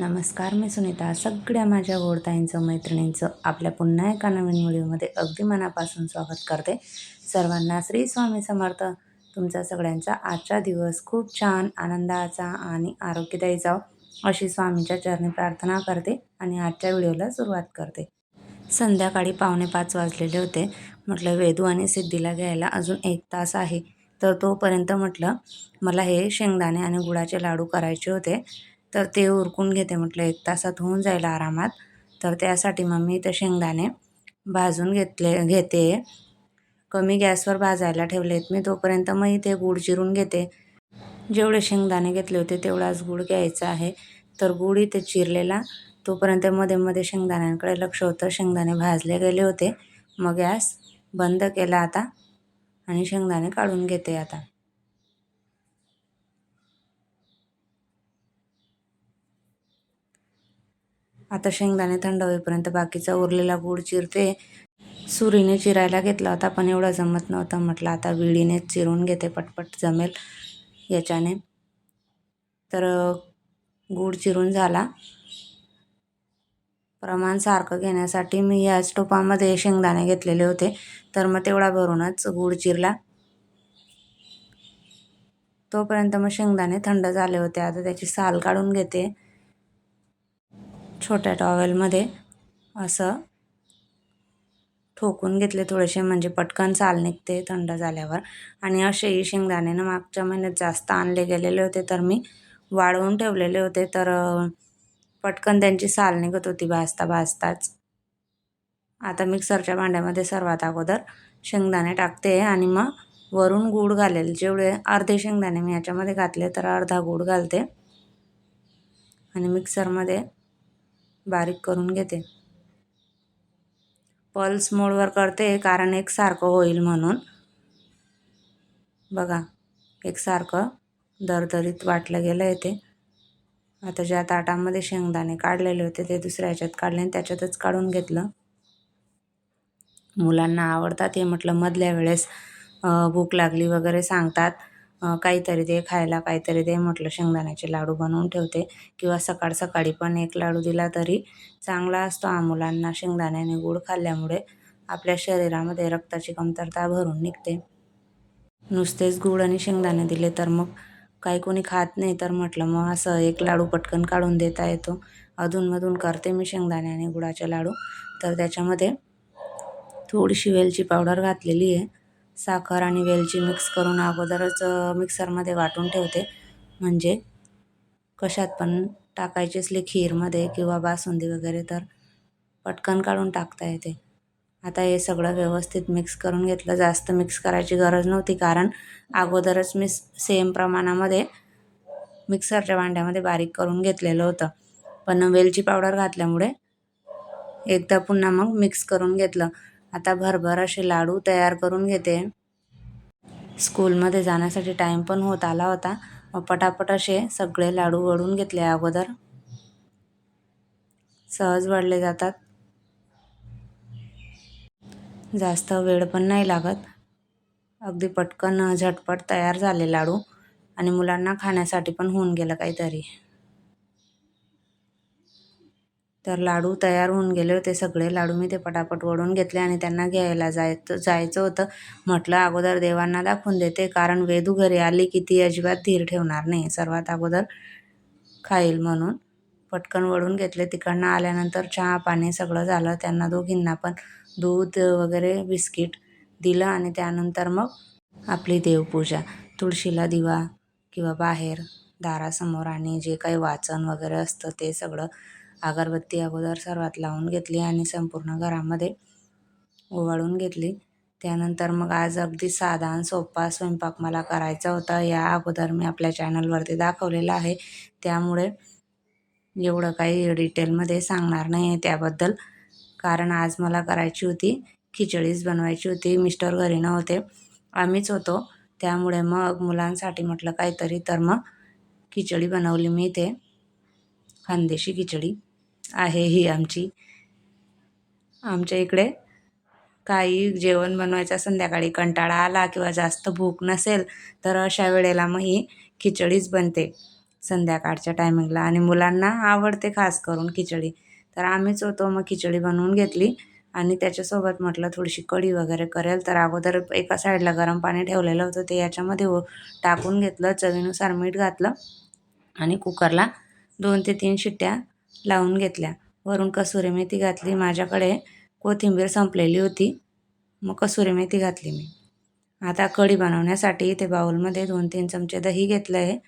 नमस्कार मी सुनीता. सगळ्या माझ्या गोडताईंचं मैत्रिणींचं आपल्या पुन्हा एका नवीन व्हिडिओमध्ये अगदी मनापासून स्वागत करते. सर्वांना श्री स्वामी समर्थ. तुमचा सगळ्यांचा आजचा दिवस खूप छान आनंदाचा आणि आरोग्यदायी जाव अशी स्वामींच्या चरणी प्रार्थना करते आणि आजच्या व्हिडिओला सुरुवात करते. संध्याकाळी पावणे पाच वाजलेले होते. म्हटलं वेदू आणि सिद्धीला घ्यायला अजून एक तास आहे. तर तोपर्यंत म्हटलं मला हे शेंगदाणे आणि गुळाचे लाडू करायचे होते. तर ते उरकून घेते म्हटलं एक तासात होऊन जाईल आरामात. तर त्यासाठी मग मी इथं शेंगदाणे भाजून घेतले घेते. कमी गॅसवर भाजायला ठेवलेत. मी तोपर्यंत मग इथे गूळ चिरून घेते. जेवढे शेंगदाणे घेतले होते तेवढाच गूळ घ्यायचा आहे. तर गूळ इथे चिरलेला. तोपर्यंत मध्ये मध्ये शेंगदाण्यांकडे लक्ष होतं. शेंगदाणे भाजले गेले होते. मग गॅस बंद केला आता. आणि शेंगदाणे काढून घेते आता. आता शेंगदाणे थंड होईपर्यंत बाकीचा उरलेला गूळ चिरते. सुरीने चिरायला घेतला होता पण एवढं जमत नव्हतं. म्हटलं आता विळीने चिरून घेते पटपट जमेल याच्याने. तर गूळ चिरून झाला. प्रमाण सारखं घेण्यासाठी मी याच टोपामध्ये शेंगदाणे घेतलेले होते. तर मग तेवढा भरूनच गूळ चिरला. तोपर्यंत मग शेंगदाणे थंड झाले होते. आता त्याची साल काढून घेते. छोट्या टॉवेलमध्ये असं ठोकून घेतले थोडेसे म्हणजे पटकन साल निघते थंड झाल्यावर. आणि असेही शेंगदाण्यानं मागच्या महिन्यात जास्त आणले गेलेले होते तर मी वाळवून ठेवलेले होते तर पटकन त्यांची साल निघत होती भाजता भाजताच. आता मिक्सरच्या भांड्यामध्ये सर्वात अगोदर शेंगदाणे टाकते आणि मग वरून गूळ घालेल. जेवढे अर्धे शेंगदाणे मी याच्यामध्ये घातले तर अर्धा गूळ घालते. आणि मिक्सरमध्ये बारीक करून घेते. पल्स मोडवर करते कारण एकसारखं होईल म्हणून. बघा एकसारखं दरदरीत वाटलं गेलं आहे ते आता ज्या ताटामध्ये शेंगदाणे काढलेले होते ते दुसऱ्या ह्याच्यात काढले आणि त्याच्यातच काढून घेतलं. मुलांना आवडतात हे म्हटलं मधल्या वेळेस भूक लागली वगैरे सांगतात. काहीतरी दे खायला काहीतरी दे म्हटलं शेंगदाण्याचे लाडू बनवून ठेवते. किंवा सकाळ सकाळी पण एक लाडू दिला तरी चांगला असतो. हा मुलांना शेंगदाण्याने गूळ खाल्ल्यामुळे आपल्या शरीरामध्ये रक्ताची कमतरता भरून निघते. नुसतेच गूळ आणि शेंगदाणे दिले तर मग काही कोणी खात नाही. तर म्हटलं मग असं एक लाडू पटकन काढून देता येतो. अधूनमधून करते मी शेंगदाणे आणि गुळाचे लाडू. तर त्याच्यामध्ये थोडीशी वेलची पावडर घातलेली आहे. साखर आणि वेलची मिक्स करून अगोदरच मिक्सरमध्ये वाटून ठेवते. म्हणजे कशात पण टाकायची असली खीरमध्ये किंवा बासुंदी वगैरे तर पटकन काढून टाकता येते. आता हे सगळं व्यवस्थित मिक्स करून घेतलं. जास्त मिक्स करायची गरज नव्हती कारण अगोदरच मी सेम प्रमाणामध्ये मिक्सरच्या भांड्यामध्ये बारीक करून घेतलेलं होतं. पण वेलची पावडर घातल्यामुळे एकदा पुन्हा मग मिक्स करून घेतलं. आता भरभर असे लाडू तयार करून घेते. स्कूलमध्ये जाण्यासाठी टाईम पण होत आला होता. मग पटापट असे सगळे लाडू वळून घेतले अगोदर. सहज वळले जातात. जास्त वेळ पण नाही लागत. अगदी पटकन झटपट तयार झाले लाडू. आणि मुलांना खाण्यासाठी पण होऊन गेलं काहीतरी. तर लाडू तयार होऊन गेले होते. सगळे लाडू मी ते पटापट ओढून घेतले आणि त्यांना घ्यायला जायचं जायचं होतं. म्हटलं अगोदर देवांना दाखवून देते कारण वेदू घरी आली की ती अजिबात धीर ठेवणार नाही. सर्वात अगोदर खाईल म्हणून. पटकन वळून घेतले. तिकडनं आल्यानंतर चहा पाणी सगळं झालं. त्यांना दोघींना पण दूध वगैरे बिस्किट दिलं आणि त्यानंतर मग आपली देवपूजा. तुळशीला दिवा किंवा बाहेर दारासमोर आणि जे काही वाचन वगैरे असतं ते सगळं अगरबत्ती अगोदर सर्वात लावून घेतली आणि संपूर्ण घरामध्ये ओवाळून घेतली. त्यानंतर मग आज अगदी साधा आणि सोपा स्वयंपाक मला करायचा होता. या अगोदर मी आपल्या चॅनलवरती दाखवलेला आहे. त्यामुळे एवढं काही डिटेलमध्ये सांगणार नाही आहे त्याबद्दल. कारण आज मला करायची होती खिचडीच बनवायची होती. मिस्टर घरी नव्हते. आम्हीच होतो. त्यामुळे मग मुलांसाठी म्हटलं काहीतरी. तर मग खिचडी बनवली मी ते खानदेशी खिचडी. आहे ही आमची. आमच्या इकडे काही जेवण बनवायचं संध्याकाळी कंटाळा आला किंवा जास्त भूक नसेल तर अशा वेळेला मग ही खिचडीच बनते संध्याकाळच्या टायमिंगला आणि मुलांना आवडते खास करून खिचडी. तर आम्हीच होतो मग खिचडी बनवून घेतली आणि त्याच्यासोबत म्हटलं थोडीशी कढी वगैरे करेल. तर अगोदर एका साईडला गरम पाणी ठेवलेलं होतं ते याच्यामध्ये हो टाकून घेतलं चवीनुसार मीठ घातलं आणि कुकरला दोन ते तीन शिट्ट्या लावून घेतल्या. वरून कसुरी मेथी घातली. माझ्याकडे कोथिंबीर संपलेली होती. मग कसुरी मेथी घातली मी. आता कढी बनवण्यासाठी इथे बाउलमध्ये दोन तीन चमचे दही घेतलं आहे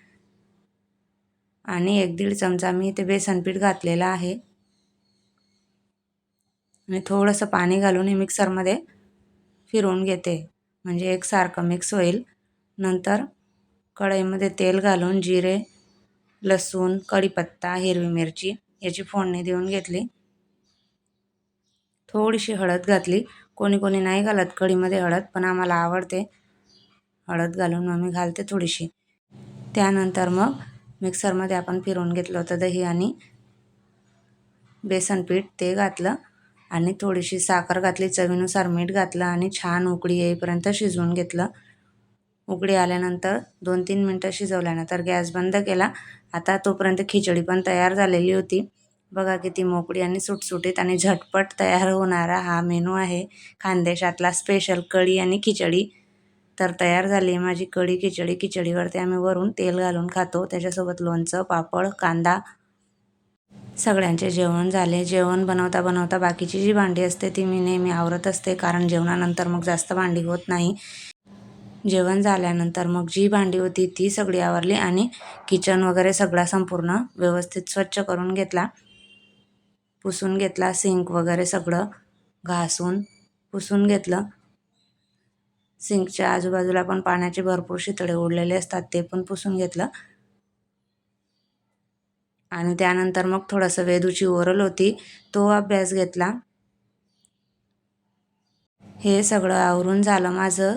आणि एक दीड चमचा मी इथे बेसन पीठ घातलेलं आहे. आणि थोडंसं पाणी घालून हे मिक्सरमध्ये फिरवून घेते. म्हणजे एकसारखं मिक्स होईल. नंतर कढईमध्ये तेल घालून जिरे लसूण कढीपत्ता हिरवी मिरची याची फोडणी देऊन घेतली. थोडीशी हळद घातली. कोणी कोणी नाही घालत कढीमध्ये हळद पण आम्हाला आवडते. हळद घालून मग मी घालते थोडीशी. त्यानंतर मग मिक्सरमध्ये आपण फिरवून घेतलं होतं दही आणि बेसन पीठ ते घातलं आणि थोडीशी साखर घातली चवीनुसार मीठ घातलं आणि छान उकळी येईपर्यंत शिजवून घेतलं. उकळी आल्यानंतर दोन तीन मिनटं शिजवल्यानंतर गॅस बंद केला. आता तोपर्यंत खिचडी पण तयार झालेली होती. बघा किती मोकळी आणि सुटसुटीत आणि झटपट तयार होणारा हा मेनू आहे. खानदेशातला स्पेशल कढी आणि खिचडी तर तयार झाली माझी कढी खिचडी. खिचडीवरती आम्ही वरून तेल घालून खातो. त्याच्यासोबत लोणचं पापड कांदा. सगळ्यांचे जेवण झाले. जेवण बनवता बनवता बाकीची जी भांडी असते ती मी नेहमी आवरत असते कारण जेवणानंतर मग जास्त भांडी होत नाही. जेवण झाल्यानंतर मग जी भांडी होती ती सगळी आवरली आणि किचन वगैरे सगळा संपूर्ण व्यवस्थित स्वच्छ करून घेतला. पुसून घेतला सिंक वगैरे सगळं घासून पुसून घेतलं. सिंकच्या आजूबाजूला पण पाण्याचे भरपूर शितळे उडलेले असतात ते पण पुसून घेतलं. आणि त्यानंतर मग थोडंसं वेदूची ओरल होती तो अभ्यास घेतला. हे सगळं आवरून झालं माझं.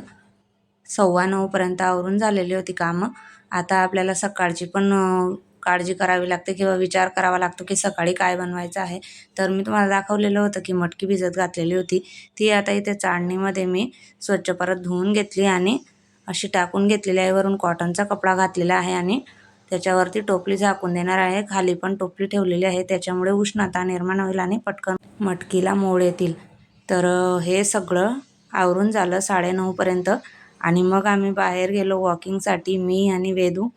सव्वा नऊपर्यंत आवरून झालेली होती कामं. आता आपल्याला सकाळची पण काळजी करावी लागते किंवा विचार करावा लागतो की सकाळी काय बनवायचं आहे. तर मी तुम्हाला दाखवलेलं होतं की मटकी भिजत घातलेली होती. ती आता इथे चाळणीमध्ये मी स्वच्छ परत धुवून घेतली आणि अशी टाकून घेतलेली आहे. वरून कॉटनचा कपडा घातलेला आहे आणि त्याच्यावरती टोपली झाकून देणार आहे. खाली पण टोपली ठेवलेली आहे. त्याच्यामुळे उष्णता निर्माण होईल आणि पटकन मटकीला मोड येतील. तर हे सगळं आवरून झालं साडेनऊपर्यंत आणि मग आम्ही बाहेर गेलो वॉकिंगसाठी मी आणि वेदू.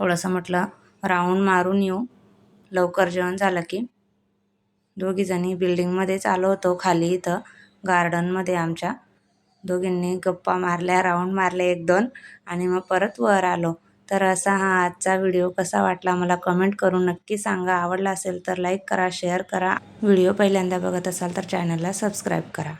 थोडंसं म्हटलं राऊंड मारून येऊ. लवकर जेवण झालं की. दोघीजणी बिल्डिंगमध्येच आलो होतो खाली इथं गार्डनमध्ये आमच्या. दोघींनी गप्पा मारल्या राऊंड मारले एक दोन आणि मग परत वर आलो. तर असा हा आजचा व्हिडिओ कसा वाटला मला कमेंट करून नक्की सांगा. आवडला असेल तर लाईक करा शेअर करा. व्हिडिओ पहिल्यांदा बघत असाल तर चॅनलला सबस्क्राईब करा.